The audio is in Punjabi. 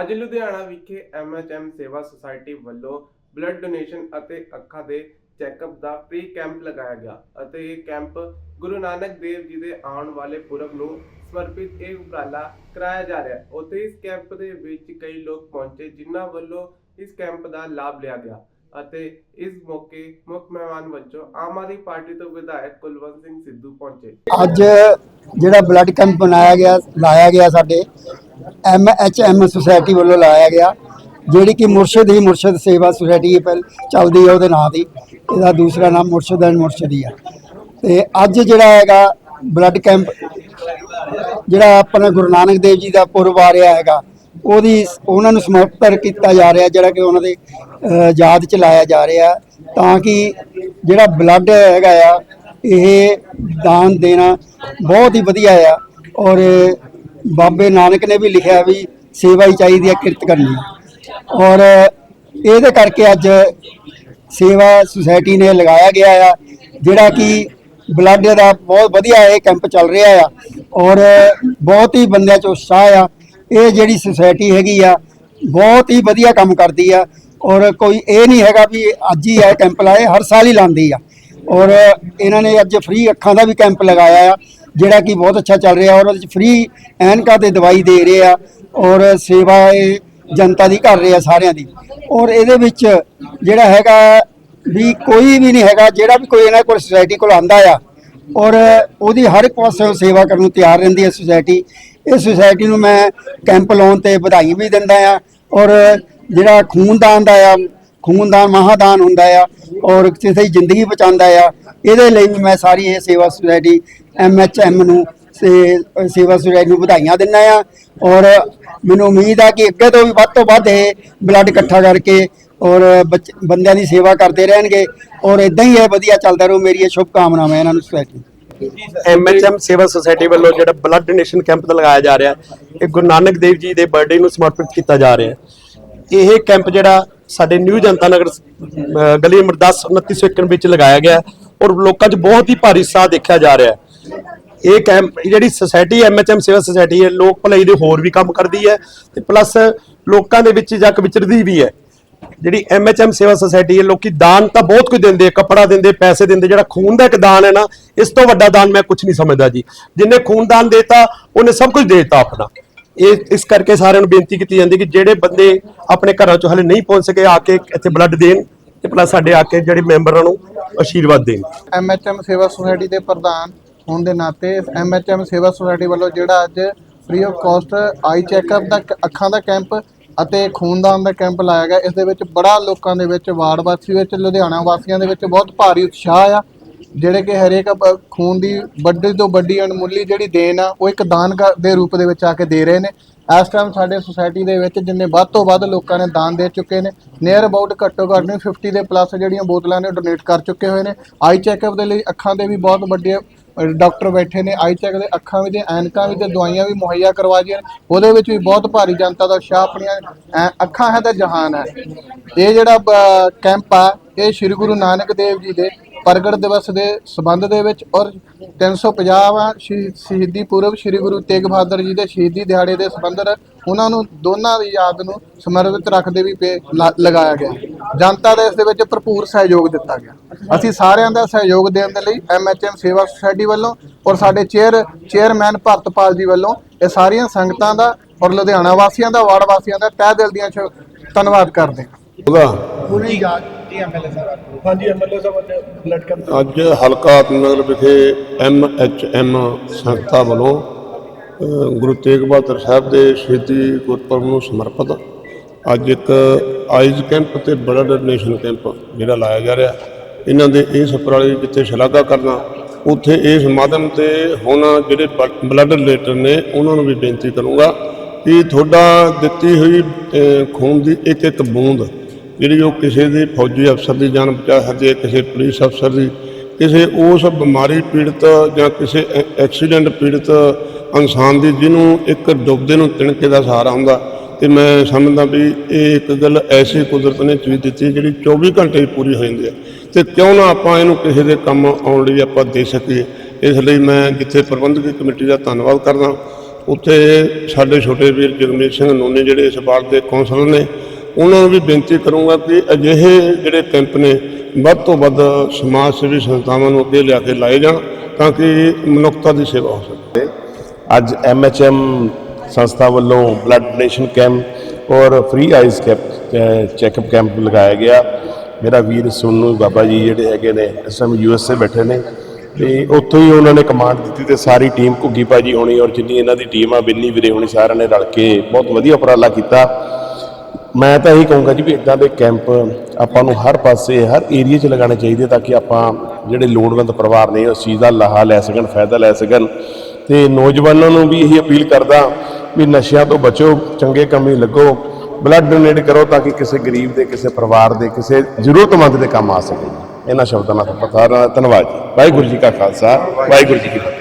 ਅੱਜ ਲੁਧਿਆਣਾ ਵਿਖੇ ਐਮਐਚਐਮ ਸੇਵਾ ਸੁਸਾਇਟੀ ਵੱਲੋਂ ਬਲੱਡ ਡੋਨੇਸ਼ਨ ਅਤੇ ਅੱਖਾਂ ਦੇ ਚੈੱਕਅਪ ਦਾ ਫ੍ਰੀ ਕੈਂਪ ਲਗਾਇਆ ਗਿਆ ਅਤੇ ਇਹ ਕੈਂਪ ਗੁਰੂ ਨਾਨਕ ਦੇਵ ਜੀ ਦੇ ਆਉਣ ਵਾਲੇ ਪੁਰਬ ਨੂੰ ਸਮਰਪਿਤ ਇਹ ਉਪਰਾਲਾ ਕਰਾਇਆ ਜਾ ਰਿਹਾ ਹੈ। ਉੱਥੇ ਇਸ ਕੈਂਪ ਦੇ ਵਿੱਚ ਕਈ ਲੋਕ ਪਹੁੰਚੇ ਜਿਨ੍ਹਾਂ ਵੱਲੋਂ ਇਸ ਕੈਂਪ ਦਾ ਲਾਭ ਲਿਆ ਗਿਆ ਅਤੇ ਇਸ ਮੌਕੇ ਮੁੱਖ ਮਹਿਮਾਨ ਵਜੋਂ ਆਮ ਆਦਮੀ ਪਾਰਟੀ ਤੋਂ ਵਿਧਾਇਕ ਕੁਲਵੰਤ ਸਿੰਘ ਸਿੱਧੂ ਪਹੁੰਚੇ। ਅੱਜ ਜਿਹੜਾ ਬਲੱਡ ਕੈਂਪ ਬਣਾਇਆ ਗਿਆ, ਲਾਇਆ ਗਿਆ ਸਾਡੇ ਐਮ ਸੁਸਾਇਟੀ ਵੱਲੋਂ ਲਾਇਆ ਗਿਆ, ਜਿਹੜੀ ਕਿ ਮੁਰਸ਼ਦ ਹੀ ਮੁਰਸ਼ਦ ਸੇਵਾ ਸੁਸਾਇਟੀ ਪਹਿਲ ਚੱਲਦੀ ਹੈ ਉਹਦੇ ਨਾਂ ਦੀ, ਇਹਦਾ ਦੂਸਰਾ ਨਾਮ ਮੁਰਸ਼ਦ ਐਂਡ ਮੁਰਸ਼ਿਦੀ ਆ। ਤੇ ਅੱਜ ਜਿਹੜਾ ਹੈਗਾ ਬਲੱਡ ਕੈਂਪ ਜਿਹੜਾ ਆਪਣਾ ਗੁਰੂ ਨਾਨਕ ਦੇਵ ਜੀ ਦਾ ਪੁਰਬ ਆ ਰਿਹਾ ਹੈਗਾ, ਉਹਦੀ ਉਹਨਾਂ ਨੂੰ ਸਮਰਪਿਤ ਕੀਤਾ ਜਾ ਰਿਹਾ, ਜਿਹੜਾ ਕਿ ਉਹਨਾਂ ਦੇ ਯਾਦ ਚ ਲਾਇਆ ਜਾ ਰਿਹਾ, ਤਾਂ ਕਿ ਜਿਹੜਾ ਬਲੱਡ ਹੈਗਾ ਆ, ਇਹ ਦਾਨ ਦੇਣਾ ਬਹੁਤ ਹੀ ਵਧੀਆ ਆ, ਔਰ ਬਾਬੇ ਨਾਨਕ ਨੇ ਵੀ ਲਿਖਿਆ ਵੀ ਸੇਵਾ ਹੀ ਚਾਹੀਦੀ ਹੈ, ਕਿਰਤ ਕਰਨੀ। ਔਰ ਇਹਦੇ ਕਰਕੇ ਅੱਜ ਸੇਵਾ ਸੁਸਾਇਟੀ ਨੇ ਲਗਾਇਆ ਗਿਆ ਆ, ਜਿਹੜਾ ਕਿ ਬਲੱਡ ਦਾ ਬਹੁਤ ਵਧੀਆ ਇਹ ਕੈਂਪ ਚੱਲ ਰਿਹਾ ਆ। ਔਰ ਬਹੁਤ ਹੀ ਬੰਦਿਆਂ ਚ ਉਤਸ਼ਾਹ ਆ। ਇਹ ਜਿਹੜੀ ਸੁਸਾਇਟੀ ਹੈਗੀ ਆ, ਬਹੁਤ ਹੀ ਵਧੀਆ ਕੰਮ ਕਰਦੀ ਆ। ਔਰ ਕੋਈ ਇਹ ਨਹੀਂ ਹੈਗਾ ਵੀ ਅੱਜ ਹੀ ਇਹ ਕੈਂਪ ਲਾਏ, ਹਰ ਸਾਲ ਹੀ ਲਾਉਂਦੀ ਆ। ਔਰ ਇਹਨਾਂ ਨੇ ਅੱਜ ਫ੍ਰੀ ਅੱਖਾਂ ਦਾ ਵੀ ਕੈਂਪ ਲਗਾਇਆ ਆ। ਜਿਹੜਾ ਕਿ ਬਹੁਤ ਅੱਛਾ ਚੱਲ ਰਿਹਾ ਔਰ ਉਹਦੇ ਚ ਫ੍ਰੀ ਐਨਕਾਂ ਤੇ ਦਵਾਈ ਦੇ ਰਹੇ ਆ ਔਰ ਸੇਵਾ ਇਹ ਜਨਤਾ ਦੀ ਕਰ ਰਹੇ ਆ ਸਾਰਿਆਂ ਦੀ। ਔਰ ਇਹਦੇ ਵਿੱਚ ਜਿਹੜਾ ਹੈਗਾ ਵੀ ਕੋਈ ਵੀ ਨਹੀਂ ਹੈਗਾ, ਜਿਹੜਾ ਵੀ ਕੋਈ ਇਹਨਾਂ ਕੋਲ ਸੁਸਾਇਟੀ ਕੋਲ ਆਂਦਾ ਆ ਔਰ ਉਹਦੀ ਹਰ ਇੱਕ ਪਾਸੇ ਸੇਵਾ ਕਰਨ ਨੂੰ ਤਿਆਰ ਰਹਿੰਦੀ ਹੈ ਸੁਸਾਇਟੀ ਇਹ ਸੁਸਾਇਟੀ ਨੂੰ ਮੈਂ ਕੈਂਪ ਲਾਉਣ ਤੇ ਵਧਾਈ ਵੀ ਦਿੰਦਾ ਆ ਔਰ ਜਿਹੜਾ ਖੂਨਦਾਨ ਦਾ ਆ, ਖੂਨਦਾਨ ਮਹਾਦਾਨ ਹੁੰਦਾ ਆ ਔਰ ਕਿਸੇ ਦੀ ਜ਼ਿੰਦਗੀ ਬਚਾਉਂਦਾ ਆ, ਇਹਦੇ ਲਈ ਵੀ ਮੈਂ ਸਾਰੀ ਇਹ ਸੇਵਾ ਸੁਸਾਇਟੀ ਐਮ ਨੂੰ ਸੇ- ਸੇਵਾ ਸੁਸਾਇਟੀ ਨੂੰ ਵਧਾਈਆਂ ਦਿੰਦਾ ਆ ਔਰ ਮੈਨੂੰ ਉਮੀਦ ਆ ਕਿ ਅੱਗੇ ਤੋਂ ਵੀ ਵੱਧ ਤੋਂ ਵੱਧ ਇਹ ਬਲੱਡ ਇਕੱਠਾ ਕਰਕੇ ਔਰ ਬੱਚ- ਬੰਦਿਆਂ ਦੀ ਸੇਵਾ ਕਰਦੇ ਰਹਿਣਗੇ ਔਰ ਇਦਾਂ ਹੀ ਇਹ ਵਧੀਆ ਚੱਲਦਾ ਰਹੂ ਮੇਰੀ ਇਹ ਸ਼ੁਭ ਕਾਮਨਾਵਾਂ ਇਹਨਾਂ ਨੂੰ। ਸੁਸਾਇਟੀ ਐਮਐਚਐਮ ਸੇਵਾ ਸੁਸਾਇਟੀ ਵੱਲੋਂ ਜਿਹੜਾ ਬਲੱਡ ਡੋਨੇਸ਼ਨ ਕੈਂਪ ਦਾ ਲਗਾਇਆ ਜਾ ਰਿਹਾ ਹੈ ਇਹ ਗੁਰੂ ਨਾਨਕ ਦੇਵ ਜੀ ਦੇ ਬਰਥਡੇ ਨੂੰ ਸਮਰਪਿਤ ਕੀਤਾ ਜਾ ਰਿਹਾ। ਹੈ ਇਹ ਕੈਂਪ ਜਿਹੜਾ ਸਾਡੇ ਨਿਊ ਜਨਤਾ ਨਗਰ ਗਲੀ ਨੰਬਰ 10 2901 ਵਿੱਚ ਲਗਾਇਆ ਗਿਆ ਔਰ ਲੋਕਾਂ 'ਚ ਬਹੁਤ ਹੀ ਭਾਰੀ ਉਤਸ਼ਾਹ ਦੇਖਿਆ ਜਾ ਰਿਹਾ। ਹੈ ਇਹ ਕੈਂਪ ਜਿਹੜੀ ਸੁਸਾਇਟੀ ਐਮਐਚਐਮ ਸੇਵਾ ਸੁਸਾਇਟੀ ਹੈ, ਲੋਕ ਭਲਾਈ ਦੇ ਹੋਰ ਵੀ ਕੰਮ ਕਰਦੀ ਹੈ ਤੇ ਪਲੱਸ ਲੋਕਾਂ ਦੇ ਵਿੱਚ ਜੱਕ ਵਿਚਰਦੀ ਵੀ ਹੈ। ਜਿਹੜੀ ਐਮਐਚਐਮ ਸੇਵਾ ਸੁਸਾਇਟੀ ਹੈ, ਲੋਕੀ ਦਾਨ ਤਾਂ ਬਹੁਤ ਕੁਝ ਦਿੰਦੇ ਆ, ਕੱਪੜਾ ਦਿੰਦੇ, ਪੈਸੇ ਦਿੰਦੇ, ਜਿਹੜਾ ਖੂਨ ਦਾ ਇੱਕ ਦਾਨ ਹੈ ਨਾ, ਇਸ ਤੋਂ ਵੱਡਾ ਦਾਨ ਮੈਂ ਕੁਝ ਨਹੀਂ ਸਮਝਦਾ ਜੀ। ਜਿੰਨੇ ਖੂਨ ਦਾਨ ਦੇਤਾ, ਉਹਨੇ ਸਭ ਕੁਝ ਦੇਤਾ ਆਪਣਾ। ਇਹ ਇਸ ਕਰਕੇ ਸਾਰਿਆਂ ਨੂੰ ਬੇਨਤੀ ਕੀਤੀ ਜਾਂਦੀ ਕਿ ਜਿਹੜੇ ਬੰਦੇ ਆਪਣੇ ਘਰਾਂ ਚੋਂ ਹਲੇ ਨਹੀਂ ਪਹੁੰਚ ਸਕੇ, ਆ ਕੇ ਇੱਥੇ ਬਲੱਡ ਦੇਣ ਤੇ ਪਲੱਸ ਸਾਡੇ ਆ ਕੇ ਜਿਹੜੇ ਮੈਂਬਰਾਂ ਨੂੰ ਆਸ਼ੀਰਵਾਦ ਦੇਣ। ਐਮਐਚਐਮ ਸੇਵਾ ਸੁਸਾਇਟੀ ਦੇ ਪ੍ਰਧਾਨ ਹੋਣ ਦੇ ਨਾਤੇ ਐਮਐਚਐਮ ਸੇਵਾ ਸੁਸਾਇਟੀ ਵੱਲੋਂ ਜਿਹੜਾ ਅੱਜ free of cost eye checkup ਦਾ ਕ- ਅੱਖਾਂ ਦਾ ਕੈਂਪ ਅਤੇ ਖੂਨਦਾਨ ਦਾ ਕੈਂਪ ਲਾਇਆ ਗਿਆ। ਇਸ ਦੇ ਵਿੱਚ ਬੜਾ ਲੋਕਾਂ ਦੇ ਵਿੱਚ, ਵਾਰਡ ਵਾਸੀ ਵਿੱਚ, ਲੁਧਿਆਣਾ ਵਾਸੀਆਂ ਦੇ ਵਿੱਚ ਬਹੁਤ ਭਾਰੀ ਉਤਸ਼ਾਹ ਆ। ਜਿਹੜੇ ਕਿ ਹਰੇਕ ਖੂਨ ਦੀ ਵੱਡੀ ਤੋਂ ਵੱਡੀ ਅਣਮੁੱਲੀ ਜਿਹੜੀ ਦੇਣ ਆ, ਉਹ ਇੱਕ ਦਾਨ ਦੇ ਰੂਪ ਦੇ ਵਿੱਚ ਆ ਕੇ ਦੇ ਰਹੇ ਨੇ। ਇਸ ਟਾਈਮ ਸਾਡੇ ਸੁਸਾਇਟੀ ਦੇ ਵਿੱਚ ਜਿੰਨੇ ਵੱਧ ਤੋਂ ਵੱਧ ਲੋਕਾਂ ਨੇ ਦਾਨ ਦੇ ਚੁੱਕੇ ਨੇ ਨੀਅਰ ਅਬਾਊਟ ਘੱਟੋ ਘੱਟ ਨਹੀਂ 50 ਦੇ ਪਲੱਸ ਜਿਹੜੀਆਂ ਬੋਤਲਾਂ ਨੇ ਡੋਨੇਟ ਕਰ ਚੁੱਕੇ ਹੋਏ ਨੇ। ਆਈ ਚੈੱਕਅਪ ਦੇ ਲਈ ਅੱਖਾਂ ਦੇ ਵੀ ਬਹੁਤ ਵੱਡੇ ਡਾਕਟਰ ਬੈਠੇ ਨੇ, ਆਈ ਚੈੱਕ ਦੇ ਅੱਖਾਂ ਵੀ ਤੇ ਐਨਕਾਂ ਵੀ ਤੇ ਦਵਾਈਆਂ ਵੀ ਮੁਹੱਈਆ ਕਰਵਾ ਦੀਆਂ ਨੇ। ਉਹਦੇ ਵਿੱਚ ਵੀ ਬਹੁਤ ਭਾਰੀ ਜਨਤਾ ਦਾ ਉਤਸ਼ਾਹ ਆਪਣੀਆਂ ਐ- ਅੱਖਾਂ ਹੈ ਤਾਂ ਜਹਾਨ ਹੈ। ਇਹ ਜਿਹੜਾ ਕੈਂਪ ਆ, ਇਹ ਸ੍ਰੀ ਗੁਰੂ ਨਾਨਕ ਦੇਵ ਜੀ ਦੇ ਪ੍ਰਗਟ ਦਿਵਸ ਦੇ ਸਬੰਧ ਦੇ ਵਿੱਚ ਔਰ 350ਵਾਂ ਸ਼ਹੀ- ਸ਼ਹੀਦੀ ਪੁਰਬ ਸ੍ਰੀ ਗੁਰੂ ਤੇਗ ਬਹਾਦਰ ਜੀ ਦੇ ਸ਼ਹੀਦੀ ਦਿਹਾੜੇ ਦੇ ਸਬੰਧ ਉਹਨਾਂ ਨੂੰ ਦੋਨਾਂ ਦੀ ਯਾਦ ਨੂੰ ਸਮਰਪਿਤ ਰੱਖਦੇ ਵੀ ਪੇ- ਲਾ- ਲਗਾਇਆ ਗਿਆ। ਜਨਤਾ ਦਾ ਇਸ ਦੇ ਵਿੱਚ ਭਰਪੂਰ ਸਹਿਯੋਗ ਦਿੱਤਾ ਗਿਆ। ਅਸੀਂ ਸਾਰਿਆਂ ਦਾ ਸਹਿਯੋਗ ਦੇਣ ਦੇ ਲਈ ਐਮਐਚਐਮ ਸੇਵਾ ਸੁਸਾਇਟੀ ਵੱਲੋਂ ਔਰ ਸਾਡੇ ਚੇਅਰ ਚੇਅਰਮੈਨ ਭਰਤਪਾਲ ਜੀ ਵੱਲੋਂ ਇਹ ਸਾਰੀਆਂ ਸੰਗਤਾਂ ਦਾ ਔਰ ਲੁਧਿਆਣਾ ਵਾਸੀਆਂ ਦਾ ਵਾਰਡ ਵਾਸੀਆਂ ਦਾ ਤਹਿ ਦਿਲ ਦੀਆਂ ਧੰਨਵਾਦ ਕਰਦੇ ਹਾਂ। ਉਹਦਾ ਹਾਂਜੀ ਐਮਐਲਏ ਸਾਹਿਬ ਅੱਜ ਬਲੱਡ ਕੈਂਪ ਅੱਜ ਹਲਕਾ ਨਗਰ ਵਿਖੇ ਐਮ ਐਚ ਐਮ ਸੰਸਥਾ ਵੱਲੋਂ ਗੁਰੂ ਤੇਗ ਬਹਾਦਰ ਸਾਹਿਬ ਦੇ ਸ਼ਹੀਦੀ ਗੁਰਪੁਰਬ ਨੂੰ ਸਮਰਪਿਤ ਅੱਜ ਇੱਕ ਆਈਜ਼ ਕੈਂਪ ਤੇ ਬਲੱਡ ਡੋਨੇਸ਼ਨ ਕੈਂਪ ਜਿਹੜਾ ਲਾਇਆ ਜਾ ਰਿਹਾ। ਇਹਨਾਂ ਦੇ ਇਸ ਉਪਰਾਲੇ ਦੀ ਜਿੱਥੇ ਸ਼ਲਾਘਾ ਕਰਨਾ, ਉੱਥੇ ਇਸ ਮਾਧਿਅਮ ਤੇ ਹੁਣ ਜਿਹੜੇ ਬਲੱਡ ਰਿਲੇਟਡ ਨੇ, ਉਹਨਾਂ ਨੂੰ ਵੀ ਬੇਨਤੀ ਕਰੂੰਗਾ ਕਿ ਤੁਹਾਡਾ ਦਿੱਤੀ ਹੋਈ ਖੂਨ ਦੀ ਇੱਕ ਇੱਕ ਬੂੰਦ, ਜਿਹੜੀ ਉਹ ਕਿਸੇ ਦੇ ਫੌਜੀ ਅਫਸਰ ਦੀ ਜਾਨ ਬਚਾ ਸਕਦੀ ਹੈ, ਕਿਸੇ ਪੁਲਿਸ ਅਫਸਰ ਦੀ, ਕਿਸੇ ਉਸ ਬਿਮਾਰੀ ਪੀੜਤ ਜਾਂ ਕਿਸੇ ਐਕਸੀਡੈਂਟ ਪੀੜਤ ਇਨਸਾਨ ਦੀ ਜਿਹਨੂੰ ਇੱਕ ਡੁੱਬਦੇ ਨੂੰ ਤਿਣਕੇ ਦਾ ਸਹਾਰਾ ਹੁੰਦਾ ਤੇ ਮੈਂ ਸਮਝਦਾ ਵੀ ਇਹ ਇੱਕ ਗੱਲ ਐਸੀ ਕੁਦਰਤ ਨੇ ਚੀਜ਼ ਦਿੱਤੀ ਜਿਹੜੀ 24 ਘੰਟੇ ਹੀ ਪੂਰੀ ਹੋ ਜਾਂਦੀ ਹੈ। ਤੇ ਕਿਉਂ ਨਾ ਆਪਾਂ ਇਹਨੂੰ ਕਿਸੇ ਦੇ ਕੰਮ ਆਉਣ ਲਈ ਆਪਾਂ ਦੇ ਸਕੀਏ। ਇਸ ਲਈ ਮੈਂ ਜਿੱਥੇ ਪ੍ਰਬੰਧਕੀ ਕਮੇਟੀ ਦਾ ਧੰਨਵਾਦ ਕਰਦਾ, ਉੱਥੇ ਸਾਡੇ ਛੋਟੇ ਵੀਰ ਜਗਮੀਤ ਸਿੰਘ ਨੂਨੇ ਜਿਹੜੇ ਇਸ ਵਾਰਡ ਦੇ ਕੌਂਸਲਰ ਨੇ, ਉਹਨਾਂ ਨੂੰ ਵੀ ਬੇਨਤੀ ਕਰੂੰਗਾ ਕਿ ਅਜਿਹੇ ਜਿਹੜੇ ਕੈਂਪ ਨੇ, ਵੱਧ ਤੋਂ ਵੱਧ ਸਮਾਜ ਸੇਵੀ ਸੰਸਥਾਵਾਂ ਨੂੰ ਅੱਗੇ ਲਿਆ ਕੇ ਲਾਏ ਜਾਣ ਤਾਂ ਕਿ ਮਨੁੱਖਤਾ ਦੀ ਸੇਵਾ ਹੋ ਸਕੇ। ਅੱਜ ਐਮਐਚਐਮ ਸੰਸਥਾ ਵੱਲੋਂ ਬਲੱਡ ਡੋਨੇਸ਼ਨ ਕੈਂਪ ਔਰ free eyes camp checkup camp ਲਗਾਇਆ ਗਿਆ। ਮੇਰਾ ਵੀਰ ਸੋਨੂ ਬਾਬਾ ਜੀ ਜਿਹੜੇ ਹੈਗੇ ਨੇ, ਇਸ ਟਾਈਮ ਯੂਐਸਏ ਬੈਠੇ ਨੇ। ਤੇ ਉੱਥੋਂ ਹੀ ਉਹਨਾਂ ਨੇ ਕਮਾਂਡ ਦਿੱਤੀ ਤੇ ਸਾਰੀ ਟੀਮ ਘੁੱਗੀ ਭਾਜੀ ਹੋਣੀ ਔਰ ਜਿੰਨੀ ਇਹਨਾਂ ਦੀ ਟੀਮ ਆ, ਬਿੰਨੀ ਵੀਰੇ ਹੋਣੀ, ਸਾਰਿਆਂ ਨੇ ਰਲ ਕੇ ਬਹੁਤ ਵਧੀਆ ਉਪਰਾਲਾ ਕੀਤਾ। ਮੈਂ ਤਾਂ ਇਹੀ ਕਹੂੰਗਾ ਜੀ ਵੀ ਇਦਾਂ ਦੇ ਕੈਂਪ ਆਪਾਂ ਨੂੰ ਹਰ ਪਾਸੇ, ਹਰ ਏਰੀਆ 'ਚ ਲਗਾਉਣੇ ਚਾਹੀਦੇ ਤਾਂ ਕਿ ਆਪਾਂ ਜਿਹੜੇ ਲੋੜਵੰਦ ਪਰਿਵਾਰ ਨੇ ਉਸ ਚੀਜ਼ ਦਾ ਲਾਹਾ ਲੈ ਸਕਣ, ਫਾਇਦਾ ਲੈ ਸਕਣ। ਤੇ ਨੌਜਵਾਨਾਂ ਨੂੰ ਵੀ ਇਹੀ ਅਪੀਲ ਕਰਦਾ ਵੀ ਨਸ਼ਿਆਂ ਤੋਂ ਬਚੋ, ਚੰਗੇ ਕੰਮੀ ਲੱਗੋ ਬਲੱਡ ਡੋਨੇਟ ਕਰੋ ਤਾਂ ਕਿ ਕਿਸੇ ਗਰੀਬ ਦੇ, ਕਿਸੇ ਪਰਿਵਾਰ ਦੇ, ਕਿਸੇ ਜ਼ਰੂਰਤਮੰਦ ਦੇ ਕੰਮ ਆ ਸਕੇ। ਇਹਨਾਂ ਸ਼ਬਦਾਂ ਨਾਲ ਪਤਾ ਧੰਨਵਾਦ ਜੀ। ਵਾਹਿਗੁਰੂ ਜੀ ਕਾ ਖਾਲਸਾ, ਵਾਹਿਗੁਰੂ ਜੀ ਕੀ ਫਤਿਹ।